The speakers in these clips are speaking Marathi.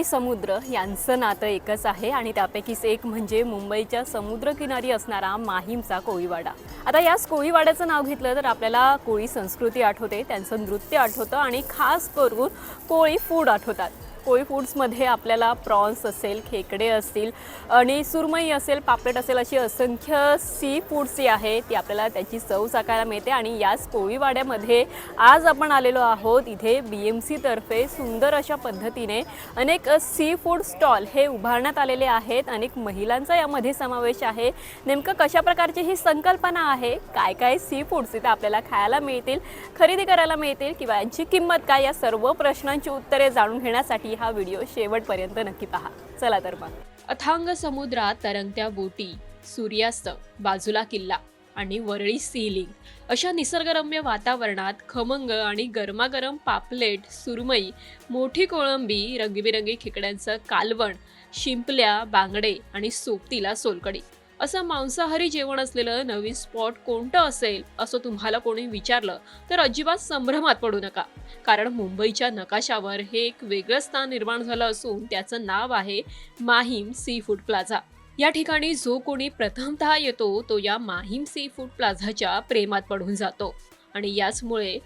आणि समुद्र यांचं नातं एकच आहे आणि त्यापैकीच एक म्हणजे मुंबईच्या समुद्रकिनारी असणारा माहीमचा कोळीवाडा. आता याच कोळीवाड्याचं नाव घेतलं तर आपल्याला कोळी संस्कृती आठवते त्यांचं नृत्य आठवतं आणि खास करून कोळी फूड आठवतात. कोळी फूड्समध्ये आपल्याला प्रॉन्स असेल खेकडे असतील आणि सुरमई असेल पापलेट असेल अशी असंख्य सी फूड्स जी आहे ती आपल्याला त्याची चव चाकायला मिळते आणि याच कोळीवाड्यामध्ये आज आपण आलेलो आहोत इथे बी एम सीतर्फे सुंदर अशा पद्धतीने अनेक सी फूड स्टॉल हे उभारण्यात आलेले आहेत. अनेक महिलांचा यामध्ये समावेश आहे. नेमकं कशा प्रकारची ही संकल्पना आहे? काय काय सी फूड्स इथे आपल्याला खायला मिळतील खरेदी करायला मिळतील किंवा यांची किंमत काय? या सर्व प्रश्नांची उत्तरे जाणून घेण्यासाठी हा व्हिडिओ शेवटपर्यंत नक्की पहा. चला तर मग. अथांग समुद्रात तरंगत्या बोटी सूर्यास्त बाजूला किल्ला आणि वरळी सीलिंग. अशा निसर्गरम्य वातावरणात खमंग आणि गरमागरम पापलेट सुरमई मोठी कोळंबी रंगीबिरंगी खेकड्यांचं कालवण शिंपल्या बांगडे आणि सोबतीला सोलकडी असं मांसाहारी जेवण असलेलं नवीन स्पॉट कोणतं असेल असं तुम्हाला कोणी विचारलं तर अजिबात संभ्रमात पडू नका. कारण मुंबईच्या नकाशावर हे एक वेगळं स्थान निर्माण झालं असून त्याचं नाव आहे माहीम सी फूड प्लाझा या ठिकाणी जो कोणी प्रथमतः येतो तो या माहीम सी फूड प्लाझाच्या प्रेमात पडून जातो. आणि याचमुळे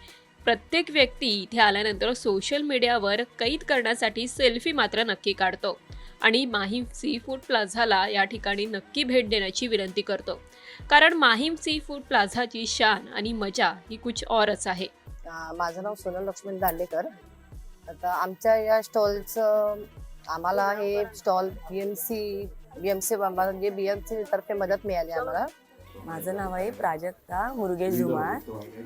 प्रत्येक व्यक्ती इथे आल्यानंतर सोशल मीडियावर कैद करण्यासाठी सेल्फी मात्र नक्की काढतो. आणि माहीम सी फूड प्लाझाला या ठिकाणी नक्की भेट देण्याची विनंती करतो. कारण माहीम सी फूड प्लाझाची शान आणि मजा ही कुछ औरच आहे. माझं नाव सोनल लक्ष्मण दांडेकर. आता आमच्या या स्टॉलचं आम्हाला हे stall B M C B M C म्हणजे बी एम सी तर्फे मदत मिळाली आम्हाला. माझं नाव आहे प्राजक्ता मुरुगेश धुमाळ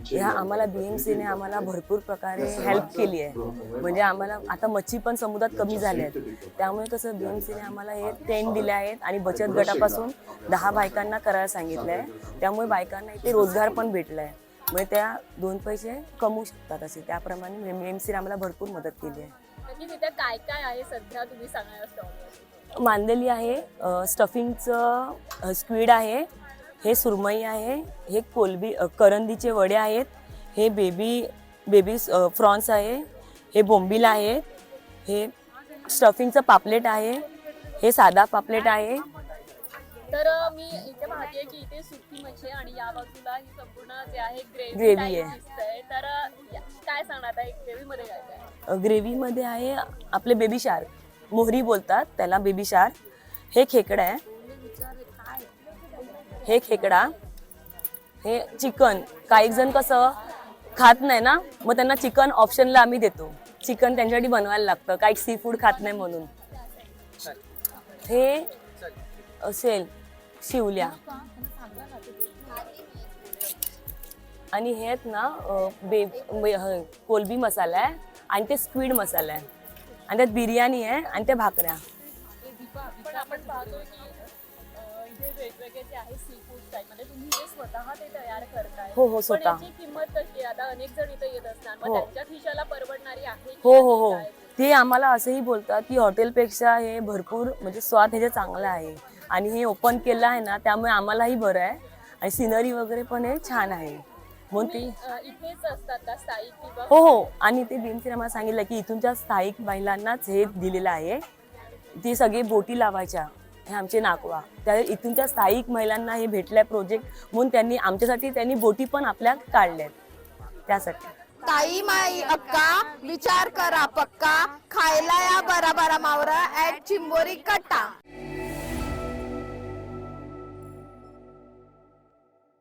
ह्या आम्हाला बीएमसीने आम्हाला भरपूर प्रकारे हेल्प केली आहे. म्हणजे आम्हाला आता मच्छी पण समुद्रात कमी झाल्या आहेत त्यामुळे कसं बीएमसीने आम्हाला हे टेंट दिले आहेत आणि बचत गटापासून दहा बायकांना करायला सांगितलं आहे. त्यामुळे बायकांना इथे रोजगार पण भेटला आहे म्हणजे त्या दोन पैसे कमवू शकतात असे. त्याप्रमाणे बीएमसीने आम्हाला भरपूर मदत केली आहे. म्हणजे काय काय आहे सध्या तुम्ही मांदेली आहे स्टफिंगचं स्क्वीड आहे हे सुरमई आहे हे कोलबी करंदीचे वडे आहेत हे बेबी बेबी फ्रॉन्स आहे हे बोंबील आहे हे स्टफिंगचं पापलेट आहे हे साधा पापलेट आहे. तर मी इथे पाहते की इथे सुकी मच्छी आहे आणि या बाजूला ही संपूर्ण जे आहे ग्रेव्ही आहे. तर काय सांगणार आता ग्रेव्ही मध्ये काय आहे? ग्रेव्हीमध्ये आहे आपले बेबी शार्क मोहरी बोलतात त्याला बेबी शार्क हे खेकडा आहे. हे खेकडा हे चिकन. काही जण कसं खात नाही ना मग त्यांना चिकन ऑप्शनला आम्ही देतो. चिकन त्यांच्यासाठी बनवायला लागतं. काही सी फूड खात नाही म्हणून. हे असेल शिवल्या. आणि हे आहेत ना बे बे- कोलबी मसाला आहे आणि ते स्क्वीड मसाला आहे. आणि त्यात बिर्याणी आहे आणि त्या भाकऱ्या. आहे सी फूडमध्ये. तुम्ही जे स्वतः ते तयार करताय हो, हो, पण स्वतः. याची किंमत कशी आहे? आता अनेक जण इथे येत असणार मग हो. त्यांच्या खिशाला परवडणारी आहे की हो हो नाही हो. काय? ते आम्हाला असंही बोलतात की हॉटेलपेक्षा हे भरपूर म्हणजे स्वाद ह्याचा चांगला आहे. आणि हे ओपन केलं आहे ना त्यामुळे आम्हालाही बरं आहे. आणि सिनरी वगैरे पण हे छान आहे. म्हणून ते तुम्ही, अ, इथेच असतात का स्थायिक किंवा हो हो. आणि ते बीएमसीने आम्हाला सांगितलं की इथूनच्या स्थायिक महिलांनाच हे दिलेलं आहे. ती सगळी बोटी लावायच्या. हे आमचे नाकवा त्या इथूनच्या स्थायिक महिलांना हे भेटलंय प्रोजेक्ट म्हणून त्यांनी आमच्यासाठी त्यांनी बोटी पण आपल्या काढल्यात. त्यासाठी. ताई माई अक्का विचार करा पक्का. खायला या बरा बरा मावरा ऍट चिंबोरी कट्टा.